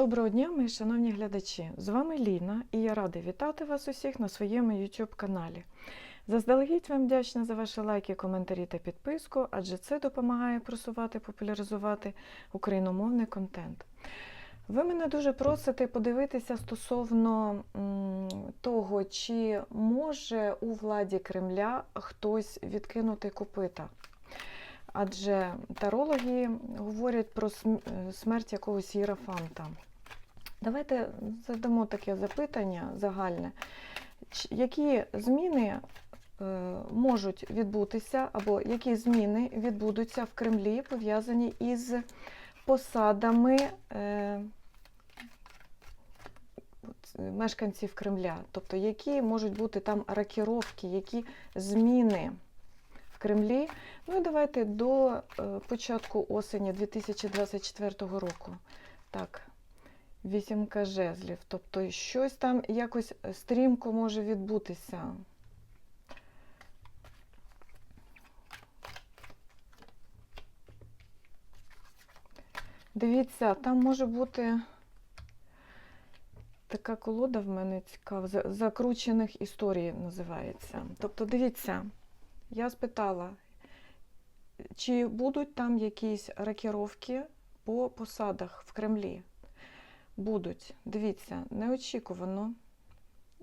Доброго дня, мої шановні глядачі! З вами Ліна і я рада вітати вас усіх на своєму YouTube каналі. Заздалегідь вам вдячна за ваші лайки, коментарі та підписку, адже це допомагає просувати, популяризувати україномовний контент. Ви мене дуже просите подивитися стосовно того, чи може у владі Кремля хтось відкинути копита. Адже тарологи говорять про е, смерть якогось єрофанта. Давайте задамо таке запитання загальне. Які зміни е, можуть відбутися, або які зміни відбудуться в Кремлі, пов'язані із посадами е, мешканців Кремля? Тобто, які можуть бути там ракіровки, які зміни Кремлі? Ну і давайте до е, початку осені 2024 року. Так, вісімка жезлів. Тобто щось там якось стрімко може відбутися. Дивіться, там може бути така колода в мене цікава, за- закручених історій називається. Тобто, дивіться, я спитала, чи будуть там якісь ракіровки по посадах в Кремлі? Будуть. Дивіться, неочікувано.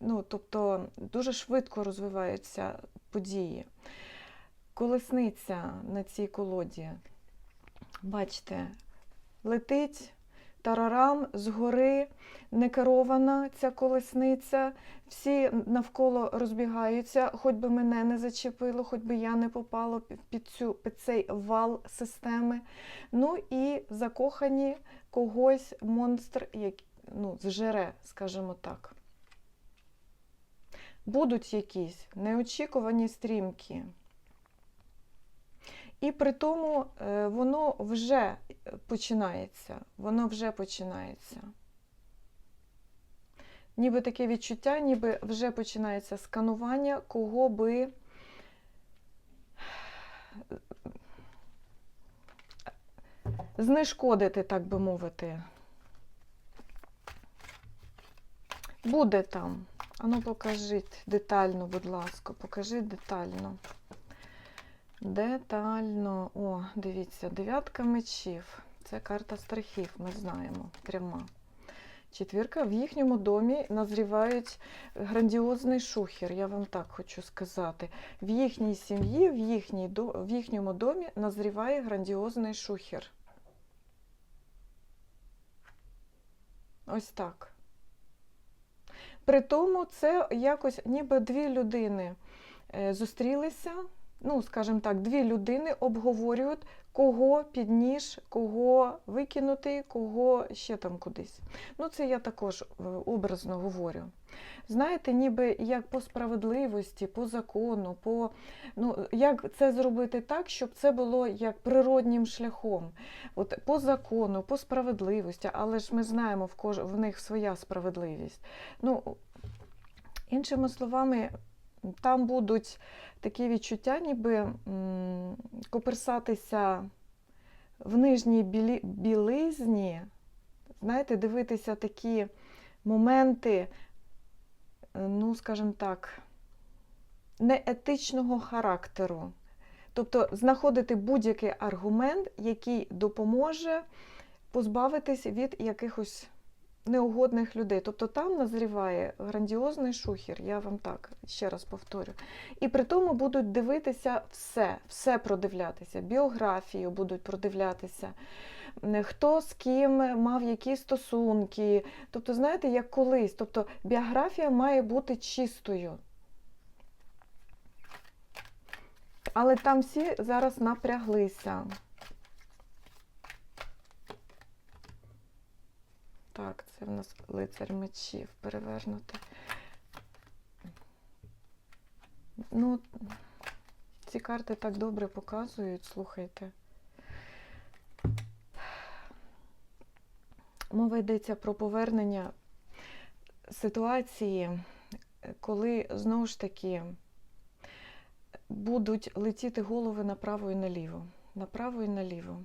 Ну, тобто дуже швидко розвиваються події. Колесниця на цій колоді, бачите, летить тарарам згори, не керована ця колесниця, всі навколо розбігаються, хоч би мене не зачепило, хоч би я не попала під, цю, під цей вал системи. Ну і закохані когось монстр як, ну, зжере, скажімо так. Будуть якісь неочікувані стрімки. І при тому е, воно вже починається. Воно вже починається. Ніби таке відчуття, ніби вже починається сканування, кого би знешкодити, так би мовити. Буде там. Ану, покажіть детально, будь ласка, покажіть детально. Детально. О, дивіться, дев'ятка мечів. Це карта страхів, ми знаємо, пряма. Четвірка в їхньому домі назрівають грандіозний шухер, я вам так хочу сказати. В їхній сім'ї, в, їхній, в їхньому домі назріває грандіозний шухер. Ось так. При тому це якось ніби дві людини е, зустрілися, ну, скажімо так, дві людини обговорюють, кого під ніж, кого викинути, кого ще там кудись. Ну, це я також е, образно говорю. Знаєте, ніби як по справедливості, по закону, по, ну, як це зробити так, щоб це було як природнім шляхом. От по закону, по справедливості, але ж ми знаємо, в, кож... в них своя справедливість. Ну, іншими словами, там будуть такі відчуття, ніби коперсатися в нижній білі... білизні, знаєте, дивитися такі моменти, ну, скажімо так, неетичного характеру. Тобто знаходити будь-який аргумент, який допоможе позбавитись від якихось неугодних людей. Тобто там назріває грандіозний шухер, я вам так ще раз повторю. І при тому будуть дивитися все, все продивлятися, біографію будуть продивлятися, хто з ким мав які стосунки. Тобто, знаєте, як колись. Тобто біографія має бути чистою. Але там всі зараз напряглися. Так, це в нас лицар мечів перевернути. Ну, ці карти так добре показують, слухайте. Мова йдеться про повернення ситуації, коли знову ж таки будуть летіти голови направо і наліво. Направо і наліво.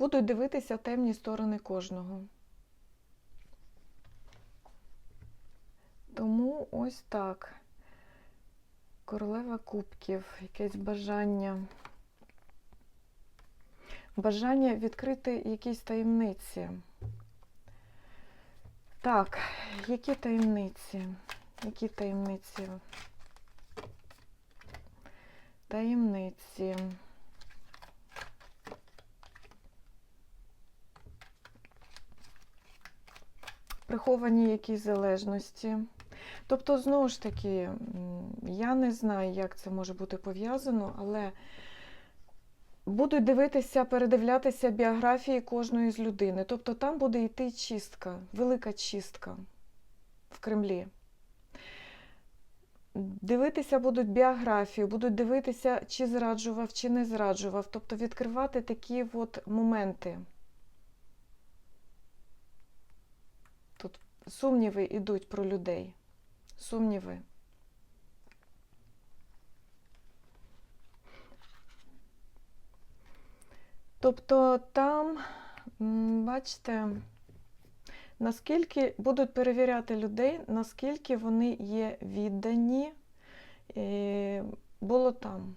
Будуть дивитися темні сторони кожного. Тому ось так. Королева кубків, якесь бажання. Бажання відкрити якісь таємниці. Так, які таємниці? Які таємниці? Таємниці. Приховані якісь залежності. Тобто, знову ж таки, я не знаю, як це може бути пов'язано, але будуть дивитися, передивлятися біографії кожної з людини. Тобто там буде йти чистка, велика чистка в Кремлі. Дивитися будуть біографію, будуть дивитися, чи зраджував, чи не зраджував. Тобто відкривати такі от моменти. Тут сумніви йдуть про людей. Сумніви. Тобто там, бачите, наскільки будуть перевіряти людей, наскільки вони є віддані було там.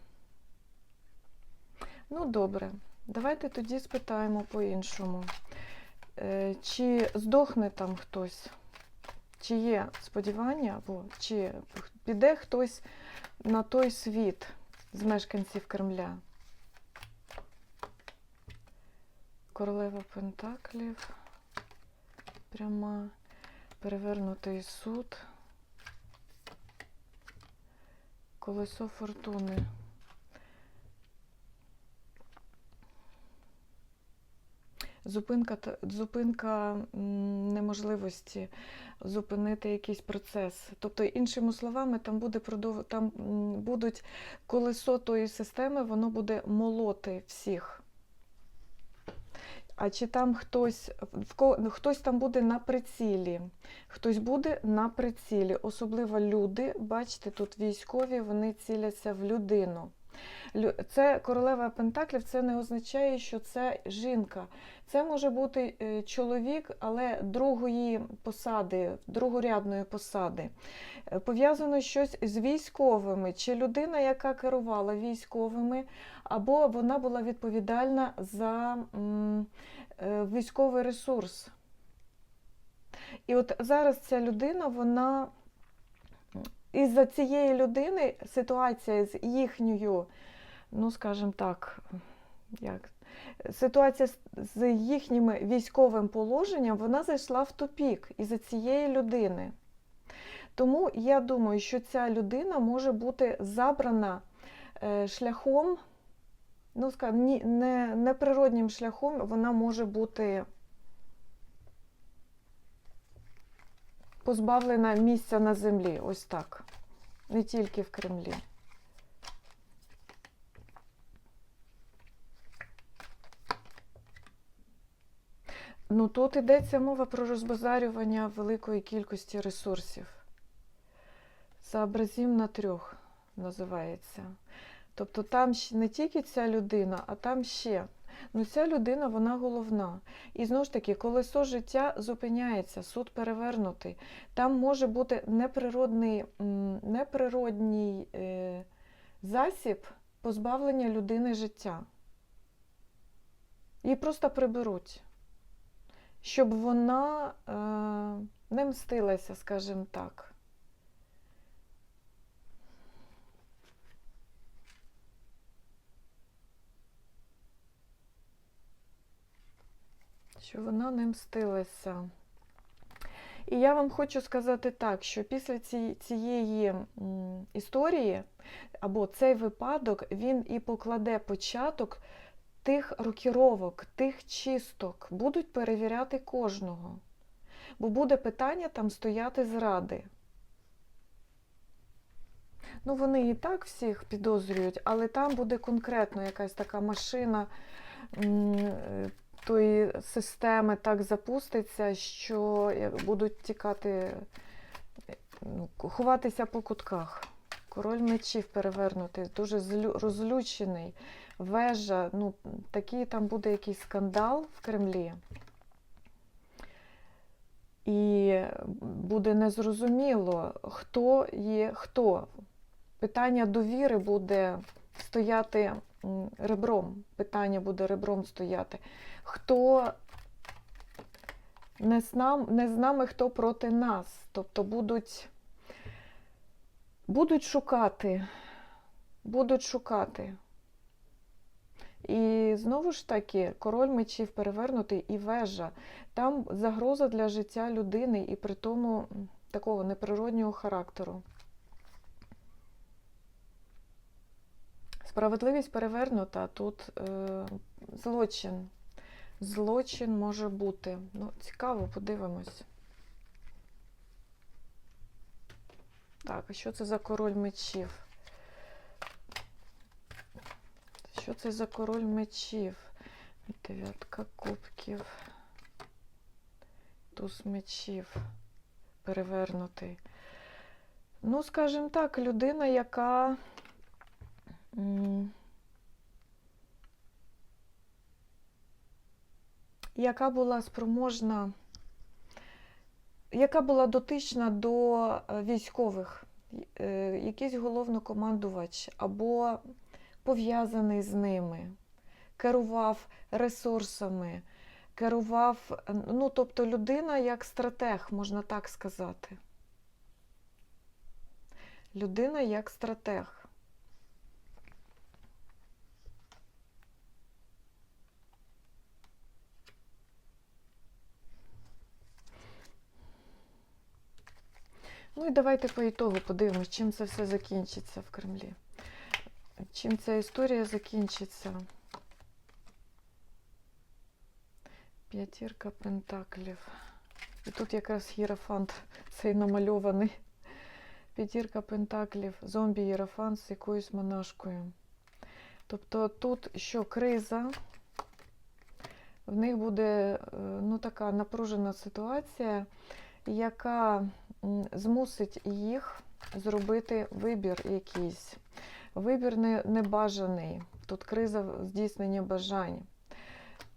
Ну, добре, давайте тоді спитаємо по-іншому. Е, Чи здохне там хтось? Чи є сподівання, або чи піде хтось на той світ з мешканців Кремля? Королева Пентаклів, пряма, перевернутий суд, колесо фортуни. Зупинка, зупинка неможливості зупинити якийсь процес. Тобто, іншими словами, там буде продов... там будуть колесо тої системи, воно буде молоти всіх. А чи там хтось, хтось там буде на прицілі, хтось буде на прицілі, особливо люди, бачите, тут військові, вони ціляться в людину. Це королева Пентаклів, це не означає, що це жінка. Це може бути е, чоловік, але другої посади, другорядної посади. Е, Пов'язано щось з військовими, чи людина, яка керувала військовими, або вона була відповідальна за е, військовий ресурс. І от зараз ця людина, вона із-за цієї людини ситуація з їхньою, ну скажімо так, як, ситуація з- їхнім військовим положенням, вона зайшла в тупік із-за цієї людини. Тому я думаю, що ця людина може бути забрана е, шляхом, ну скажімо, ні- не, неприроднім шляхом, вона може бути позбавлена місця на землі. Ось так. Не тільки в Кремлі. Ну, тут йдеться мова про розбазарювання великої кількості ресурсів. Сообразім на трьох називається. Тобто там не тільки ця людина, а там ще. Ну, ця людина, вона головна. І знову ж таки, колесо життя зупиняється, суд перевернутий. Там може бути неприродний, неприродній е, засіб позбавлення людини життя. Її просто приберуть, щоб вона е, не мстилася, скажімо так. Що вона не мстилася. І я вам хочу сказати так, що після ці- цієї історії, або цей випадок, він і покладе початок тих рокіровок, тих чисток. Будуть перевіряти кожного. Бо буде питання там стояти зради. Ну, вони і так всіх підозрюють, але там буде конкретно якась така машина е, тої системи так запуститься, що е, будуть тікати, е, ну, ховатися по кутках. Король мечів перевернутий, дуже злю- розлючений, вежа, ну, такий там буде якийсь скандал в Кремлі. І буде незрозуміло, хто є хто. Питання довіри буде стояти ребром. Питання буде ребром стояти. Хто не з, нам, не з нами, хто проти нас. Тобто будуть, будуть шукати, будуть шукати. І знову ж таки, король мечів перевернутий і вежа. Там загроза для життя людини і при тому такого неприроднього характеру. Справедливість перевернута, тут е, злочин. Злочин може бути. Ну, цікаво, подивимось. Так, а що це за король мечів? Що це за король мечів? Дев'ятка кубків. Туз мечів перевернутий. Ну, скажімо так, людина, яка. Яка була спроможна, яка була дотична до е, військових, е, якийсь головнокомандувач або пов'язаний з ними, керував ресурсами, керував, ну, тобто людина як стратег, можна так сказати. Людина як стратег. Ну і давайте по ітогу подивимось, чим це все закінчиться в Кремлі. Чим ця історія закінчиться? П'ятірка пентаклів. І тут якраз єрофант цей намальований. П'ятірка пентаклів, зомбі єрофант з якоюсь монашкою. Тобто тут що криза, в них буде е, ну, така напружена ситуація, яка змусить їх зробити вибір якийсь. Вибір небажаний. Тут криза в здійсненні бажань.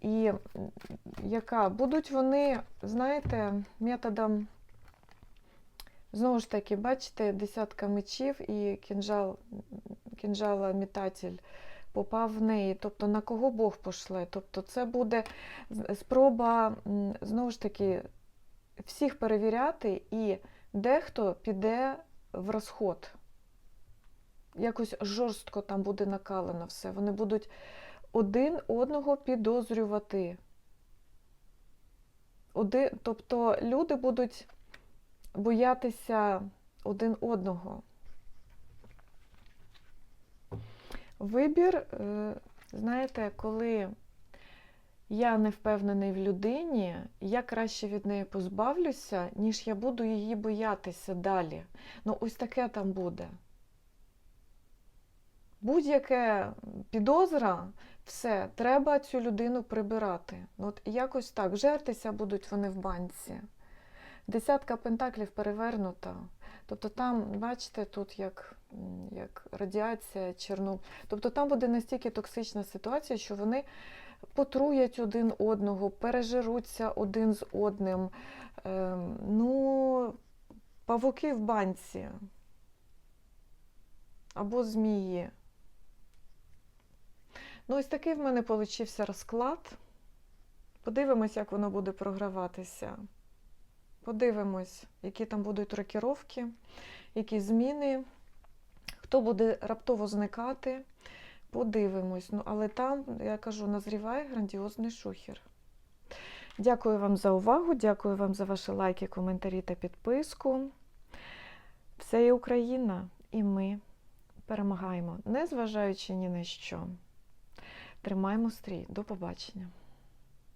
І яка будуть вони, знаєте, методом, знову ж таки, бачите, десятка мечів і кінжал, кінжала метатель попав в неї. Тобто на кого Бог пошле? Тобто це буде спроба, знову ж таки, всіх перевіряти, і дехто піде в розход. Якось жорстко там буде накалено все. Вони будуть один одного підозрювати. Один, тобто люди будуть боятися один одного. Вибір, е, знаєте, коли я не впевнений в людині, я краще від неї позбавлюся, ніж я буду її боятися далі. Ну, ось таке там буде. Будь-яке підозра, все, треба цю людину прибирати. Ну, От якось так, жертися будуть вони в банці. Десятка пентаклів перевернута. Тобто там, бачите, тут як, як радіація, черну. Тобто там буде настільки токсична ситуація, що вони потруять один одного, пережируться один з одним. Ем, ну, павуки в банці. Або змії. Ну, ось такий в мене получився розклад. Подивимось, як воно буде програватися. Подивимось, які там будуть рокіровки, які зміни, хто буде раптово зникати. Подивимось. Ну, але там, я кажу, назріває грандіозний шухер. Дякую вам за увагу, дякую вам за ваші лайки, коментарі та підписку. Все є Україна, і ми перемагаємо, незважаючи ні на що. Тримаємо стрій. До побачення.